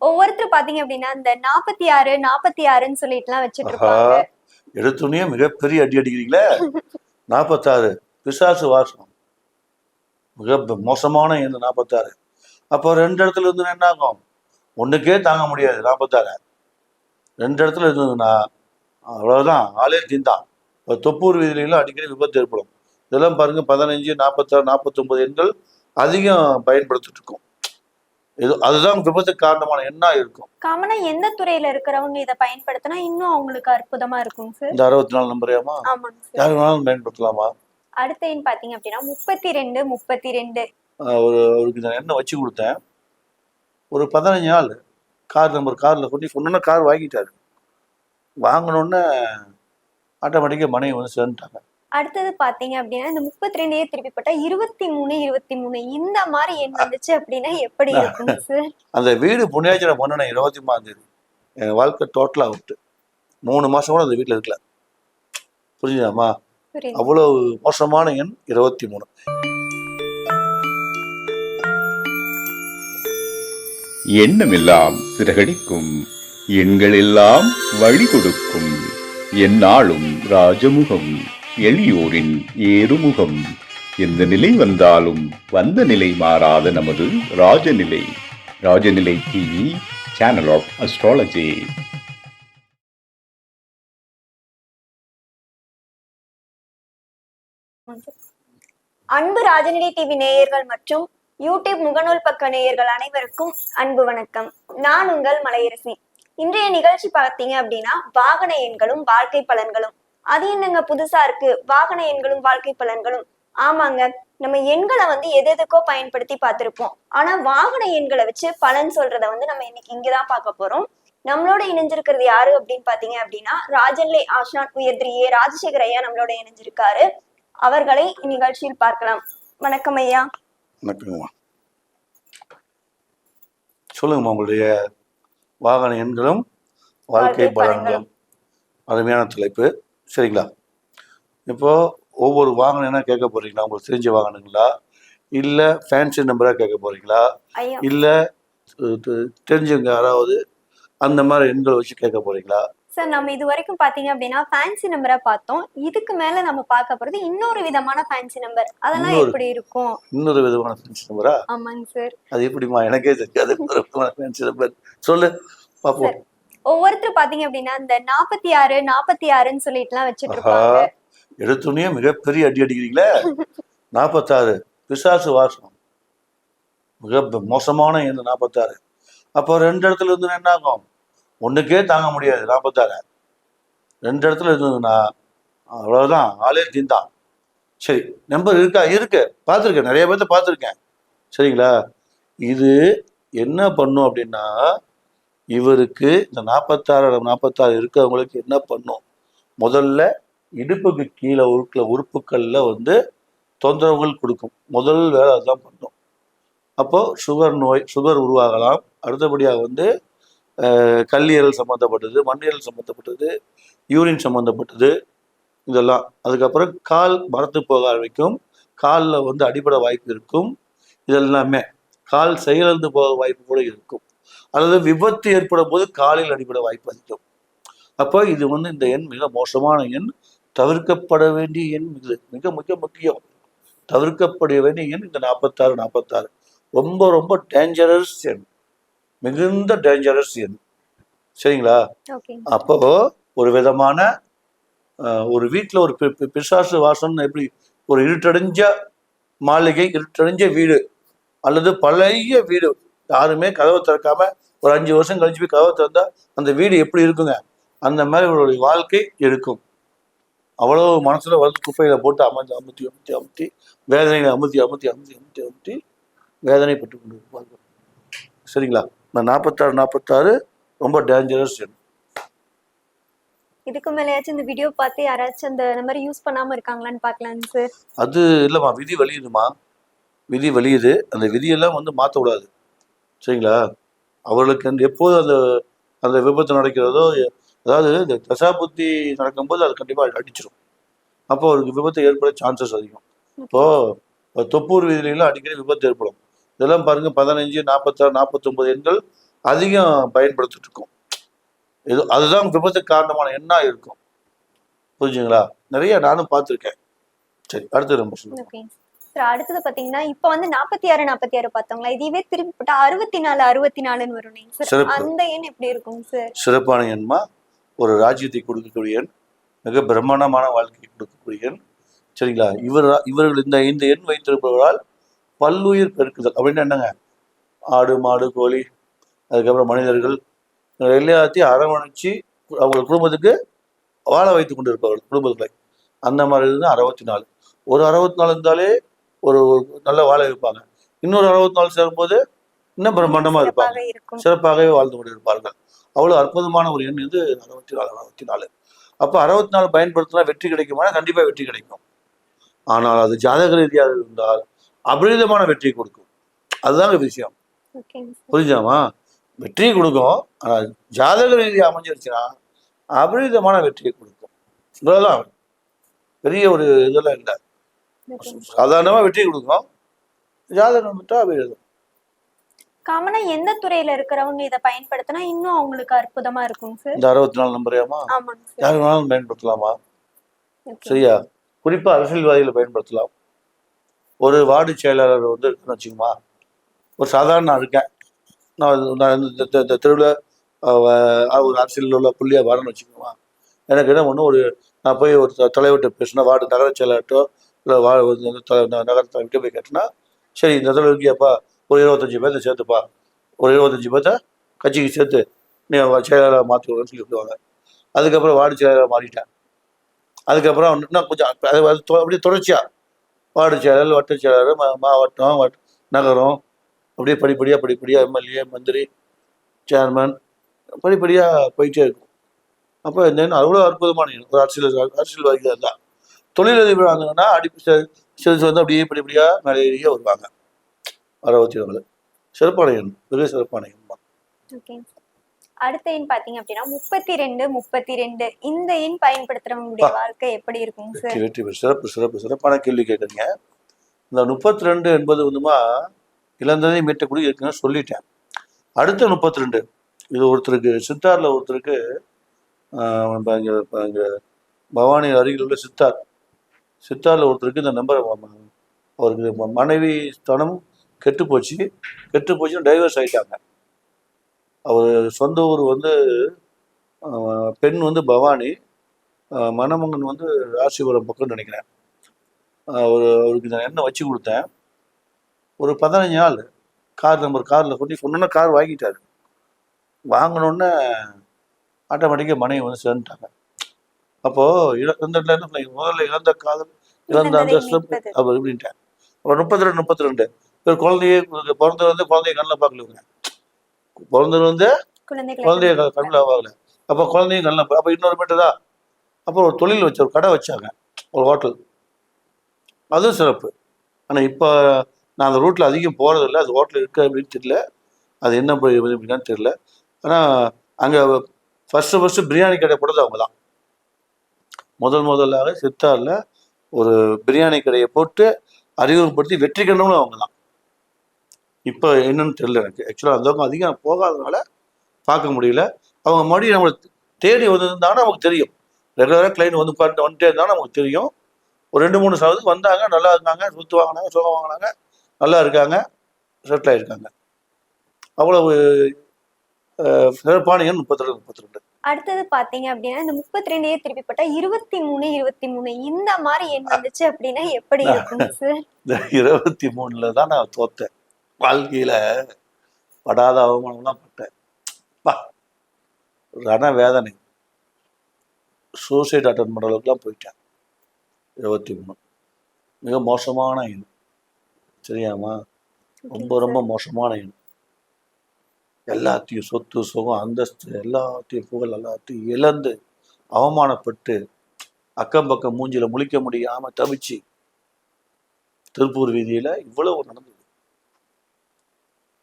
ஒவ்வொருத்தர் பாத்தீங்க அப்படின்னா இந்த நாற்பத்தி ஆறு நாற்பத்தி ஆறுன்னு சொல்லிட்டு எல்லாம் வச்சுட்டு இருப்பாங்க எடுத்துனே மிகப்பெரிய அடி அடிக்கிறீங்களே. நாற்பத்தாறு பிசாசு வாசனம். மிக மோசமான எண் நாற்பத்தாறு அப்போ ரெண்டு இடத்துல இருந்து என்ன ஆகும்? ஒண்ணுக்கே தாங்க முடியாது நாற்பத்தாறு ரெண்டு இடத்துல இருந்ததுன்னா அவ்வளவுதான் ஆளே தீந்தான். இப்போ தொப்பூர் வீதியிலாம் அடிக்கடி விபத்து ஏற்படும். இதெல்லாம் பாருங்க பதினஞ்சு நாற்பத்தாறு நாற்பத்தொன்பது எண்கள் அதிகம் பயன்படுத்திட்டு இருக்கோம் இது அதுதான் விபத்துக்கு காரணமான எண்ணா இருக்கும். காமனா எந்த துறையில இருக்கிறவங்க இதை பயன்படுத்தினா இன்னும் அவங்களுக்கு அற்புதமா இருக்குங்க சார்? இந்த அறுபத்தி நாலு நம்பரையாமா? யாரு வேணாலும் பயன்படுத்தலாமா? அடுத்த எண் பாத்தீங்க அப்படின்னா முப்பத்தி ரெண்டு முப்பத்தி ரெண்டு ஒரு அவருக்கு நான் எண்ணெய் வச்சு கொடுத்தேன். ஒரு பதினஞ்சு நாள் கார் நம்பர் காரில் கொண்டு சொன்னோன்னா கார் வாங்கிட்டாரு. வாங்கினோடனே ஆட்டோமேட்டிக்காக மனைவி வந்து சேர்ந்துட்டாங்க. அடுத்தது பாத்தீங்க அப்படின்னா இந்த முப்பத்தி ரெண்டையே திருப்பி போட்டா இருபத்தி மூணு இருபத்தி மூணு இந்த மாதிரி எண் வந்துச்சு அப்படின்னா எப்படி இருக்குங்க சார்? அந்த வீடு புண்ணியாச்சனை பண்ணினேன் இருபத்தி மூணாம் தேதி. என் வாழ்க்கை டோட்டலாக விட்டு. மூணு மாதம் கூட அந்த வீட்டில் இருக்கல. புரிஞ்சுதாம்மா? புரியுது. அவ்வளவு மோசமான எண் இருபத்தி மூணு எண்ணமெல்லாம் சிறகடிக்கும் எண்களெல்லாம் வழி கொடுக்கும் எந்நாளும் ராஜமுகம். எளியோரின் ஏறுமுகம். எந்த நிலை வந்தாலும் வந்த நிலை மாறாத நமது Rajanilai. Rajanilai TV channel of astrology அன்பு ராஜநிலை டிவி நேயர்கள் மற்றும் யூடியூப் முகநூல் பக்க நேயர்கள் அனைவருக்கும் அன்பு வணக்கம். நான் உங்கள் மலையரசி. இன்றைய நிகழ்ச்சி பார்த்தீங்க அப்படின்னா வாகன எண்களும் வாழ்க்கை பலன்களும். அது என்னங்க புதுசா இருக்கு? வாகன எண்களும் வாழ்க்கை பலன்களும். ஆமாங்க. நம்ம எண்களை வந்து எது எதுக்கோ பயன்படுத்தி பார்த்திருப்போம். ஆனா வாகன எண்களை வச்சு பலன் சொல்றத வந்து நம்ம இன்னைக்கு இங்கதான் பார்க்க போறோம். நம்மளோட இணைஞ்சிருக்கிறது யாரு அப்படின்னு பாத்தீங்க அப்படின்னா ராஜன்லே ஆஷ்னான் உயர்திரி ஏ ராஜசேகர் ஐயா நம்மளோட இணைஞ்சிருக்காரு. அவர்களை இந்நிகழ்ச்சியில் பார்க்கலாம். வணக்கம் ஐயா. வணக்கங்கம்மா சொல்லுங்கம்மா உங்களுடைய வாகன எண்களும் வாழ்க்கை வாழ்க்கை பலன்களும். அருமையான தலைப்பு. சரிங்களா? இப்போ ஒவ்வொரு வாகனம் என்ன கேட்க போறீங்களா? உங்களுக்கு தெரிஞ்ச வாகனங்களா இல்லை ஃபேன்சி நம்பராக கேட்க போறீங்களா? இல்லை தெரிஞ்சவங்க யாராவது அந்த மாதிரி எண்கள் வச்சு கேட்க போறீங்களா? சார் நம்ம இது வரைக்கும் பாத்தீங்க அப்படின்னா ஃபேன்சி நம்பரை பார்த்தோம். இதுக்கு மேல நம்ம பார்க்க போறது இன்னொரு விதமான ஃபேன்சி நம்பர் அதெல்லாம் எப்படி இருக்கும்? இன்னொரு விதமான ஃபேன்சி நம்பரா ஆமாங்க சார் அது எப்படிம்மா? எனக்கே தெரியாது. ஃபேன்சி நம்பர் சொல்லு பார்ப்போம் ஒவ்வொருத்தர் பாத்தீங்க அப்படின்னா இந்த நாற்பத்தி ஆறு நாற்பத்தி ஆறுன்னு சொல்லிட்டு எல்லாம் வச்சுட்டு இருப்பாங்க. எடுத்துனே மிகப்பெரிய அடி அடிக்கிறீங்களே. நாற்பத்தாறு பிசாசு வாசனம் மிக மோசமான எண் நாற்பத்தாறு அப்போ ரெண்டு இடத்துல இருந்து என்ன ஆகும்? ஒண்ணுக்கே தாங்க முடியாது நாற்பத்தாறு ரெண்டு இடத்துல இருந்ததுன்னா அவ்வளவுதான். ஆளே தீந்தான். சரி நம்பர் இருக்கா? இருக்கு. பார்த்துருக்கேன். நிறைய பேர்த்த பார்த்துருக்கேன். சரிங்களா? இது என்ன பண்ணும் அப்படின்னா இவருக்கு இந்த நாற்பத்தாறு நாற்பத்தாறு இருக்கிறவங்களுக்கு என்ன பண்ணும்? முதல்ல இடுப்புக்கு கீழே உருக்கிற உறுப்புகளில் வந்து தொந்தரவுகள் கொடுக்கும். முதல் வேலை அதுதான் பண்ணும். அப்போது சுகர் நோய் சுகர் உருவாகலாம். அடுத்தபடியாக வந்து கல்லீரல் சம்மந்தப்பட்டது மண்ணீரல் சம்மந்தப்பட்டது யூரின் சம்மந்தப்பட்டது இதெல்லாம். அதுக்கப்புறம் கால் மரத்து போக ஆரம்பிக்கும். காலில் வந்து அடிபட வாய்ப்பு இருக்கும். இதெல்லாமே. கால் செயலிழந்து போக வாய்ப்பு கூட இருக்கும். அல்லது விபத்து ஏற்படும் போது காலில் அடிபட வாய்ப்பு அதிகம். அப்போ இது வந்து இந்த எண் மிக மோசமான எண். தவிர்க்கப்பட வேண்டிய எண் இது. மிக மிக முக்கியம். தவிர்க்கப்பட வேண்டிய எண் இந்த நாற்பத்தாறு நாற்பத்தாறு ரொம்ப ரொம்ப டேஞ்சரஸ் எண். மிகுந்த டேஞ்சரஸ் எண். சரிங்களா? அப்போ ஒரு விதமான ஒரு வீட்டில் ஒரு பிசாசு வாசம்னு எப்படி ஒரு இருட்டடைஞ்ச மாளிகை இருட்டடைஞ்ச வீடு அல்லது பழைய வீடு யாருமே கதவை திறக்காம ஒரு அஞ்சு வருஷம் கழிச்சு போய் கதவை திறந்தா அந்த வீடு எப்படி இருக்குங்க? அந்த மாதிரி இவருடைய வாழ்க்கை இருக்கும். அவ்வளவு மனசுல வந்து குப்பையில போட்டு அமர்த்தி அமுத்தி அமுத்தி அமுத்தி வேதனைகளை அமுத்தி அமுத்தி அமுத்தி அமுத்தி அமுத்தி வேதனைப்பட்டு கொண்டு இருப்பார்கள். சரிங்களா? இந்த நாற்பத்தாறு நாற்பத்தாறு ரொம்ப டேஞ்சரஸ் எண். இதுக்கு மேலயாச்சும் இந்த வீடியோ பார்த்து யாராச்சும் அந்த நம்பர் யூஸ் பண்ணாம இருக்காங்களான்னு பார்க்கலாங்க சார் அது இல்லைம்மா விதி வலியுதுமா விதி வலியுது. அந்த விதியெல்லாம் வந்து மாற்ற விடாது சரிங்களா? அவர்களுக்கு எப்போது அந்த அந்த விபத்து நடக்கிறதோ அதாவது இந்த தசாபுத்தி நடக்கும்போது அது கண்டிப்பாக அடிச்சிடும் அப்போ அவருக்கு விபத்து ஏற்பட சான்சஸ் அதிகம். இப்போ தொப்பூர் வீதியிலாம் அடிக்கடி விபத்து ஏற்படும். இதெல்லாம் பாருங்க பதினஞ்சு நாற்பத்தாறு நாற்பத்தொம்பது எண்கள் அதிகம் பயன்படுத்திட்டு இருக்கும் இது அதுதான் விபத்துக்கு காரணமான என்ன இருக்கும். புரிஞ்சுங்களா நிறைய நானும் பார்த்துருக்கேன். சரி அடுத்து ரொம்ப சொல்லுங்க அடுத்தது பாத்தீங்கன்னா இப்ப வந்து நாற்பத்தி ஆறு நாற்பத்தி ஆறு பார்த்தோங்களா இதுவே திருப்பி போட்டா அறுபத்தி நாலு அறுபத்தி நாலுன்னு வரும் சார். அந்த எண் எப்படி இருக்கும் சார் சிறப்பான எண்மா? ஒரு ராஜ்யத்தை கொடுக்கக்கூடிய எண் மிக பிரம்மாண்டமான வாழ்க்கையை கொடுக்கக்கூடிய எண். சரிங்களா? இவர் இவர்கள் இந்த இந்த எண் வைத்திருப்பவரால் பல்லுயிர் பெருக்குதல். அப்படின்னு என்னங்க? ஆடு மாடு கோழி அதுக்கப்புறம் மனிதர்கள் எல்லாத்தையும் அரவணைச்சு அவங்க குடும்பத்துக்கு வாழ வைத்து கொண்டு இருப்பவர்கள் குடும்பங்களை. அந்த மாதிரி இருந்து அறுபத்தி நாலு ஒரு அறுபத்தி நாலு இருந்தாலே ஒரு நல்ல வாழ வைப்பாங்க இன்னொரு அறுபத்தி நாலு சேரும்போது இன்னும் பிரம்மாண்டமா இருப்பாங்க. சிறப்பாகவே வாழ்ந்து கொண்டிருப்பார்கள். அவ்வளவு அற்புதமான ஒரு எண் இது அறுபத்தி நாலு அறுபத்தி நாலு அப்போ அறுபத்தி நாலு பயன்படுத்தினா வெற்றி கிடைக்குமா கண்டிப்பாக வெற்றி கிடைக்கும். ஆனால் அது ஜாதக ரீதியாக இருந்தால் அபரிதமான வெற்றி கொடுக்கும். அதுதாங்க விஷயம். புரிஞ்சாமா வெற்றி கொடுக்கும். ஆனால் ஜாதக ரீதியாக அமைஞ்சிருச்சுன்னா அபரிதமான வெற்றியை கொடுக்கும். பெரிய ஒரு இதெல்லாம் இல்லை. சாதாரணமாக வெற்றி கொடுக்கும் ஜாதகம் விட்டா அபரிதம் காமனா எந்த துறையில இருக்கிறவங்க இதை பயன்படுத்தினா இன்னும் அவங்களுக்கு அற்புதமா இருக்கும் சார்? இந்த அறுபத்தி நாலு நம்பரையாமா யார் வேணாலும் பயன்படுத்தலாமா? சரியா? குறிப்பா அரசியல்வாதிகளை பயன்படுத்தலாம். ஒரு வார்டு செயலாளர் வந்து வச்சுக்கோமா. ஒரு சாதாரண நான் இருக்கேன். நான் நான் இந்த- தெருவில் ஒரு அரசியலில் உள்ள புள்ளியாக வரேன்னு வச்சுக்கோமா. எனக்கு என்ன ஒன்று ஒரு நான் போய் ஒரு தலைவர்கிட்ட பேசினா வார்டு நகர செயலாளர்கிட்டோ வா நகரத்தை விட்டு போய் கேட்டேன்னா சரி இந்த தடவை இருக்கியாப்பா ஒரு இருபத்தஞ்சி பேர்த்த சேர்த்துப்பா. ஒரு இருபத்தஞ்சி பேர்த்த கட்சிக்கு சேர்த்து நீ செயலாளராக மாற்றுவேன்னு சொல்லி சொல்லுவாங்க அதுக்கப்புறம் வார்டு செயலாளராக மாறிட்டேன். அதுக்கப்புறம் இன்னும் கொஞ்சம் அது அது அப்படியே தொடர்ச்சியாக வார்டு செயலாளர் வட்ட செயலாளர் மா- மாவட்டம் வட் நகரம் அப்படியே படிப்படியாக படிப்படியாக எம்எல்ஏ மந்திரி சேர்மன் படிப்படியாக போயிட்டே இருக்கும். அப்போ என்னென்னு அவ்வளோ அற்புதமான ஒரு அரசியல் அரசியல்வாதிகள் இருந்தால் தொழிலதிபர் ஆனாங்கன்னா அடி சிறு வந்து அப்படியே படிப்படியாக மேலே ஏறியே வருவாங்க. அறுபத்தி நாலு சிறப்பான எண் மிக சிறப்பான எண் அடுத்த எண் பாத்தீங்க அப்படின்னா முப்பத்தி ரெண்டு முப்பத்தி ரெண்டு இந்த எண் பயன்படுத்துறவங்களுடைய வாழ்க்கை எப்படி இருக்கும் சார்? வெற்றி. சிறப்பு சிறப்பு சிறப்பான கேள்வி கேட்குறீங்க. இந்த முப்பத்தி ரெண்டு என்பது வந்துமா இழந்ததை மீட்டக்கூடிய இருக்குன்னு சொல்லிட்டேன். அடுத்த முப்பத்தி ரெண்டு இது ஒருத்தருக்கு சித்தாரில் ஒருத்தருக்கு இப்ப இங்க இங்க பவானி அருகில் உள்ள சித்தார். சித்தாரில் ஒருத்தருக்கு இந்த நம்பர் அவருக்கு மனைவி ஸ்தானம் கெட்டு போச்சு. கெட்டு போச்சுன்னு டைவர்ஸ் ஆகிட்டாங்க அவர் சொந்த ஊர் வந்து பெண் வந்து பவானி மணமங்கன் வந்து ராசிபுரம் பக்கம்னு நினைக்கிறேன். அவர் அவருக்கு நான் எண்ணெய் வச்சு கொடுத்தேன். ஒரு பதினஞ்சு நாள் கார் நம்பர் காரில் கொண்டு சொன்னோன்னே கார் வாங்கிட்டாரு. வாங்கினோடனே ஆட்டோமேட்டிக்காக மனைவி வந்து சேர்ந்துட்டாங்க. அப்போது இழ இந்த? முதல்ல இழந்த காதல் இழந்த இழந்ததை அந்த மீட்பது. அப்போ இப்படின்ட்டேன் அப்போ முப்பத்தி ரெண்டு முப்பத்தி ரெண்டு. ஒரு குழந்தைய பிறந்தது வந்து குழந்தைய கண்ணில் பார்க்கலங்க பிறந்தது வந்து குழந்தைய கண்ணில் பார்க்கல. அப்போ குழந்தையும் கண்ணில் அப்போ இன்னொரு மீட்டதா அப்போ ஒரு தொழில் வச்ச ஒரு கடை வச்சாங்க. ஒரு ஹோட்டல் அதுவும் சிறப்பு. ஆனால் இப்போ நான் அந்த ரூட்டில் அதிகம் போகிறதில்ல அது ஹோட்டல் இருக்கு அப்படின்னு தெரியல. அது என்ன இது எப்படின்னு தெரியல. ஆனால் அங்கே ஃபஸ்ட்டு ஃபஸ்ட்டு பிரியாணி கடை போட்டது அவங்க தான் முதல் முதலாக சித்தாரில் ஒரு பிரியாணி கடையை போட்டு அறிமுகப்படுத்தி வெற்றி கண்டவங்களும் அவங்க தான் இப்போ என்னன்னு தெரியல எனக்கு. ஆக்சுவலாக அந்தவங்க அதிகம் போகாதனால பார்க்க முடியல. அவங்க மறுபடியும் நம்மளை தேடி வந்திருந்தாங்கன்னா நமக்கு தெரியும். ரெகுலராக கிளைண்ட் வந்து உட்காந்து வந்துட்டே இருந்தாலும் நமக்கு தெரியும். ஒரு ரெண்டு மூணு சதவீதம் வந்தாங்க நல்லா இருந்தாங்க சுத்து வாங்கினாங்க சுகம் வாங்கினாங்க நல்லா இருக்காங்க செட்டில் ஆகிருக்காங்க அவ்வளவு அஹ், முப்பத்தி ரெண்டு முப்பத்தி ரெண்டு. அடுத்தது பாத்தீங்க அப்படின்னா இந்த முப்பத்தி ரெண்டையே திருப்பி போட்டா இருபத்தி மூணு இருபத்தி மூணு இந்த மாதிரி எண் வந்துச்சு அப்படின்னா எப்படி இருக்கும் சார் இந்த இருபத்தி மூணுல தான் நான் தோத்தேன். வாழ்க்கையில படாத அவமானம்லாம் பட்டேன். ரண வேதனை. சூசைட் அட்டன் பண்ணுற அளவுக்குலாம் போயிட்டேன். இருபத்தி மூணு மிக மோசமான எண். சரியாமா ரொம்ப ரொம்ப மோசமான எண். எல்லாத்தையும் சொத்து சுகம் அந்தஸ்து எல்லாத்தையும் புகழ் எல்லாத்தையும் இழந்து அவமானப்பட்டு அக்கம் பக்கம் மூஞ்சில முழிக்க முடியாம தவிச்சு திருப்பூர் வீதியில இவ்வளவு நடந்தது.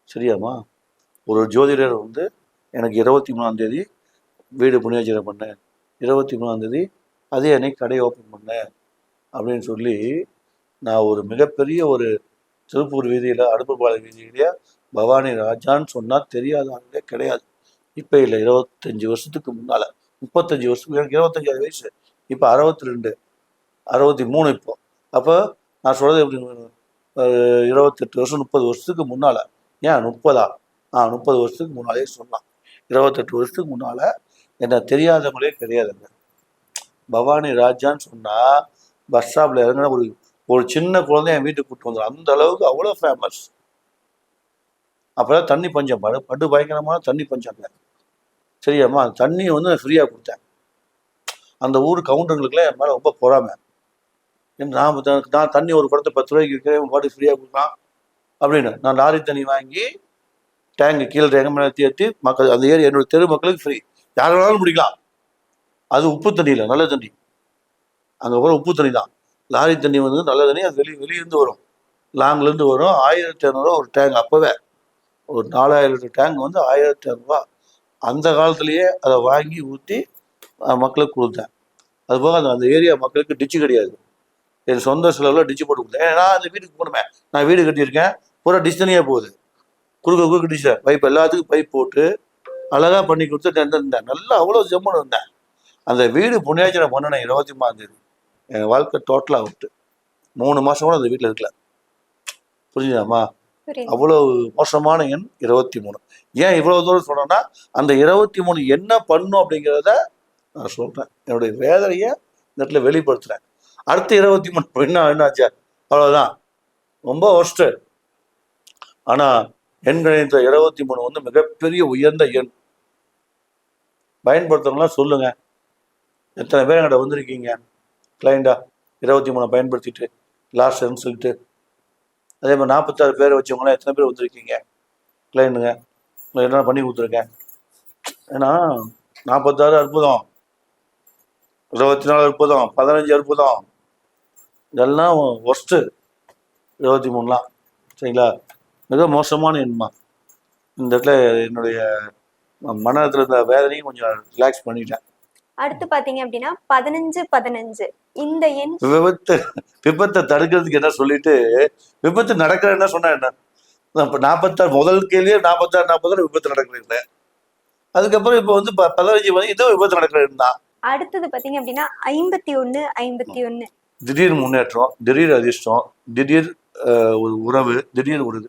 சரியாம்மா? ஒரு ஜோதிடர் வந்து எனக்கு இருபத்தி மூணாம் தேதி வீடு புண்ணியாச்சரம் பண்ணேன். இருபத்தி மூணாம் தேதி அதே அன்னைக்கு கடை ஓப்பன் பண்ணேன் அப்படின்னு சொல்லி நான் ஒரு மிகப்பெரிய ஒரு திருப்பூர் வீதியில் அடுப்புப்பாளைய வீதியிலேயே பவானி ராஜான்னு சொன்னால் தெரியாத கிடையாது. இப்போ இல்லை இருபத்தஞ்சி வருஷத்துக்கு முன்னால் முப்பத்தஞ்சு வருஷத்துக்கு எனக்கு இருபத்தஞ்சாவது வயசு. இப்போ அறுபத்தி ரெண்டு அறுபத்தி மூணு இப்போ. அப்போ நான் சொல்கிறது எப்படி இருபத்தெட்டு வருஷம் முப்பது வருஷத்துக்கு முன்னால். ஏன் முப்பதா? ஆ முப்பது வருஷத்துக்கு முன்னாலே சொன்னான். இருபத்தெட்டு வருஷத்துக்கு முன்னால் என்ன தெரியாதவங்களே கிடையாதுங்க. பவானி ராஜான்னு சொன்னால் பஸ் ஸ்டாப்பில் இறங்கின ஒரு ஒரு சின்ன குழந்தை என் வீட்டுக்கு கூட்டு வந்துடும் அந்த அளவுக்கு அவ்வளோ ஃபேமஸ் அப்போதான் தண்ணி பஞ்சம். படு படு பயங்கரமான தண்ணி பஞ்சங்க சரியாம்மா அந்த தண்ணியை வந்து நான் ஃப்ரீயாக கொடுத்தேன். அந்த ஊர் கவுண்டருங்களுக்குலாம் என் மேலே ரொம்ப பொறாமை. நான் நான் தண்ணி ஒரு குடத்தை பத்து ரூபாய்க்கு விற்கிறேன் பாட்டு ஃப்ரீயாக கொடுக்குறான் அப்படின்னு. நான் லாரி தண்ணி வாங்கி டேங்கு கீழே டேங்கு மேலே ஏற்றி ஏற்றி மக்கள் அந்த ஏரியா என்னோட தெரு மக்களுக்கு ஃப்ரீ யார் வேணாலும் பிடிக்கலாம் அது உப்பு தண்ணி இல்லை நல்ல தண்ணி. அங்கே போகிற உப்பு தண்ணி தான். லாரி தண்ணி வந்து நல்ல தண்ணி அது வெளியே வெளியிருந்து வரும். லாங்லேருந்து வரும். ஆயிரத்தி இரநூறுவா ஒரு டேங்க் அப்போவே. ஒரு நாலாயிரம் லிட்டர் டேங்க் வந்து ஆயிரத்தி இரநூறுவா அந்த காலத்திலேயே அதை வாங்கி ஊற்றி மக்களுக்கு கொடுத்தேன். அதுபோக அந்த அந்த ஏரியா மக்களுக்கு டிச்சு கிடையாது. என் சொந்த செலவில் டிச்சு போட்டு கொடுத்தேன். ஏன்னா அந்த வீட்டுக்கு போகணுமே. நான் வீடு கட்டியிருக்கேன். பூரா டிச்சு தனியாக போகுது. குறுக்க குறுக்க டிச்சு பைப் எல்லாத்துக்கும் பைப் போட்டு அழகாக பண்ணி கொடுத்து இருந்தேன் நல்லா அவ்வளோ ஜம்முன்னு இருந்தேன். அந்த வீடு புண்ணியாச்சனை பண்ணினேன் இருபத்தி மாந்தேதி என் வாழ்க்கை டோட்டலாக விட்டு. மூணு மாதம் கூட அந்த வீட்டில் இருக்கல. புரிஞ்சுதாம்மா அவ்வளவு மோசமான எண் இருபத்தி மூணு. ஏன் இவ்வளவு தூரம் சொல்றேன்னா அந்த இருபத்தி மூணு என்ன பண்ணும் அப்படிங்கிறத நான் சொல்றேன். என்னுடைய வேதனையை இந்த இடத்துல வெளிப்படுத்துறேன். அடுத்த இருபத்தி மூணு என்ன என்னாச்சு? அவ்வளவுதான். ரொம்ப ஒஸ்ட்டு ஆனா எண் இருபத்தி மூணு வந்து மிகப்பெரிய உயர்ந்த எண். பயன்படுத்துறவங்களாம் சொல்லுங்க. எத்தனை பேர் என்கிட்ட வந்திருக்கீங்க? கிளைண்டா இருபத்தி மூணை பயன்படுத்திட்டு லாஸ்ட் சொல்லிட்டு அதே மாதிரி நாற்பத்தாறு பேர் வச்சவங்களாம் எத்தனை பேர் வந்திருக்கீங்க? கிளைண்ட்டுங்க உங்களுக்கு என்ன பண்ணி கொடுத்துருக்கேன்? ஏன்னா நாற்பத்தாறு அற்புதம். இருபத்தி நாலு அற்புதம். பதினஞ்சு அற்புதம். இதெல்லாம் ஒஸ்ட்டு இருபத்தி மூணுலாம் சரிங்களா? மிக மோசமான எண்மா. இந்த இடத்துல என்னுடைய மனத்தில் இருந்த வேதனையும் கொஞ்சம் ரிலாக்ஸ் பண்ணிட்டேன். அடுத்து பாத்தீங்க அப்படின்னா பதினஞ்சு பதினஞ்சு. இந்த எண் விபத்து விபத்தை தடுக்கிறதுக்கு என்ன சொல்லிட்டு விபத்து நடக்கிற என்ன சொன்னா என்ன? நாற்பத்தாறு முதல் கேள்வியே நாற்பத்தாறு நாற்பத்தாறு விபத்து நடக்கிறேன் அதுக்கப்புறம் இப்போ வந்து பதினஞ்சு வந்து இதுவும் விபத்து நடக்கிறேன் தான் அடுத்தது பாத்தீங்க அப்படின்னா ஐம்பத்தி ஒண்ணு ஐம்பத்தி ஒண்ணு திடீர் முன்னேற்றம் திடீர் அதிர்ஷ்டம் திடீர் ஒரு உறவு திடீர் ஒரு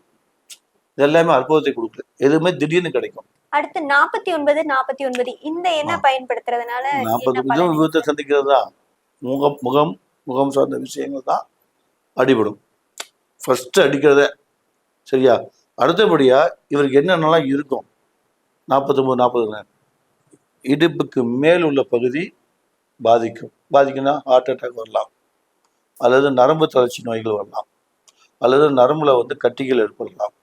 இது எல்லாமே அற்புதத்தை கொடுக்குது. எதுவுமே திடீர்னு கிடைக்கும். அடுத்து நாற்பத்தி ஒன்பது நாற்பத்தி ஒன்பது இந்த எண்ணை பயன்படுத்துறதுனால நாற்பது என்ன நிமிஷம் பலன்? விபத்தை சந்திக்கிறது தான். முகம் முகம் முகம் சார்ந்த விஷயங்கள் தான் அடிபடும். ஃபர்ஸ்ட் அடிக்கிறத. சரியா? அடுத்தபடியா இவருக்கு என்னென்னலாம் இருக்கும்? நாற்பத்தொம்பது நாற்பது இடுப்புக்கு மேல் உள்ள பகுதி பாதிக்கும். பாதிக்கும்னா ஹார்ட் அட்டாக் வரலாம். அல்லது நரம்பு தளர்ச்சி நோய்கள் வரலாம். அல்லது நரம்புல வந்து கட்டிகள் ஏற்படலாம்.